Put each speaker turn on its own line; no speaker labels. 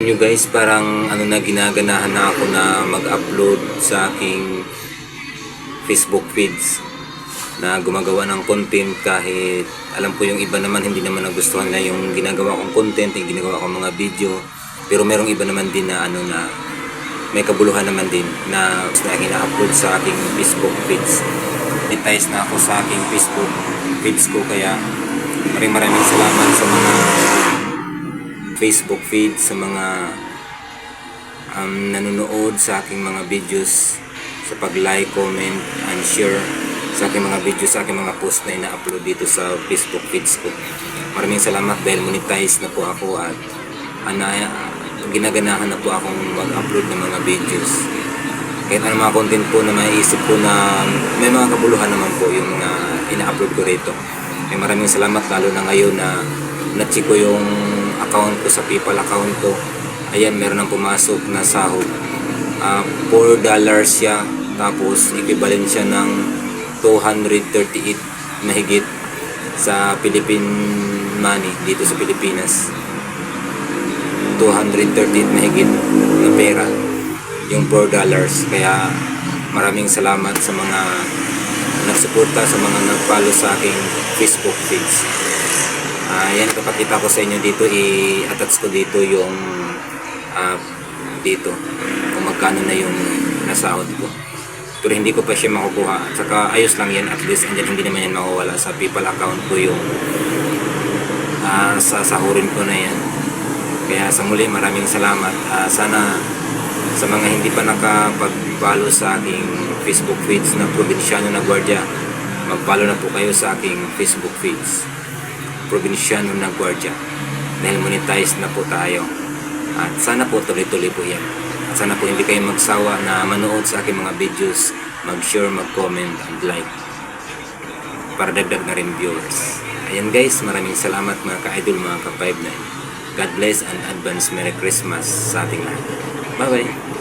nyo guys, parang ano na ginaganahan na ako na mag-upload sa aking Facebook feeds na gumagawa ng content kahit alam ko yung iba naman hindi naman nagustuhan na yung ginagawa kong content, yung ginagawa kong mga video pero merong iba naman din na ano na may kabuluhan naman din na, na ina-upload sa aking Facebook feeds. Monetize na ako sa aking Facebook feeds ko kaya maraming maraming salamat sa mga Facebook feed sa mga um, nanonood sa aking mga videos sa pag-like, comment, and share sa aking mga videos, sa aking mga post na ina-upload dito sa Facebook feeds ko. Maraming salamat dahil monetize na po ako at ana, ginaganahan na po akong mag-upload ng mga videos. Kahit ano mga content po na maiisip ko na may mga kabuluhan naman po yung mga ina-upload ko rito. May maraming salamat lalo na ngayon na na-check ko yung account ko sa PayPal account ko. Ayan, meron nang pumasok na sahod. Ah, 4 dollars siya. Tapos, equivalent siya ng 238 mahigit sa Philippine money dito sa Pilipinas. 238 mahigit na pera yung 4 dollars. Kaya maraming salamat sa mga nagsuporta sa mga nag-follow sa aking Facebook page. Ah, yan, papakita ko sa inyo dito, i-attach ko dito yung ah, dito, kung magkano na yung nasahod ko. Pero hindi ko pa siya makukuha. At saka ayos lang yan, at least andyan hindi naman yan mawawala sa PayPal account ko yung ah, sasahurin ko na yan. Kaya sa muli, maraming salamat. Ah, sana sa mga hindi pa nakapag-follow sa aking Facebook feeds na Provinciano na Guardia, mag-follow na po kayo sa aking Facebook feeds. Provinciano na Guardia. Dahil monetize na po tayo. At sana po tuloy-tuloy po yan. At sana po hindi kayo magsawa na manood sa aking mga videos, mag-share, mag-comment, and like para dagdag na rin viewers. Ayan guys, maraming salamat mga ka-idol, mga ka-59. God bless and advance Merry Christmas sa ating lahat. Bye-bye!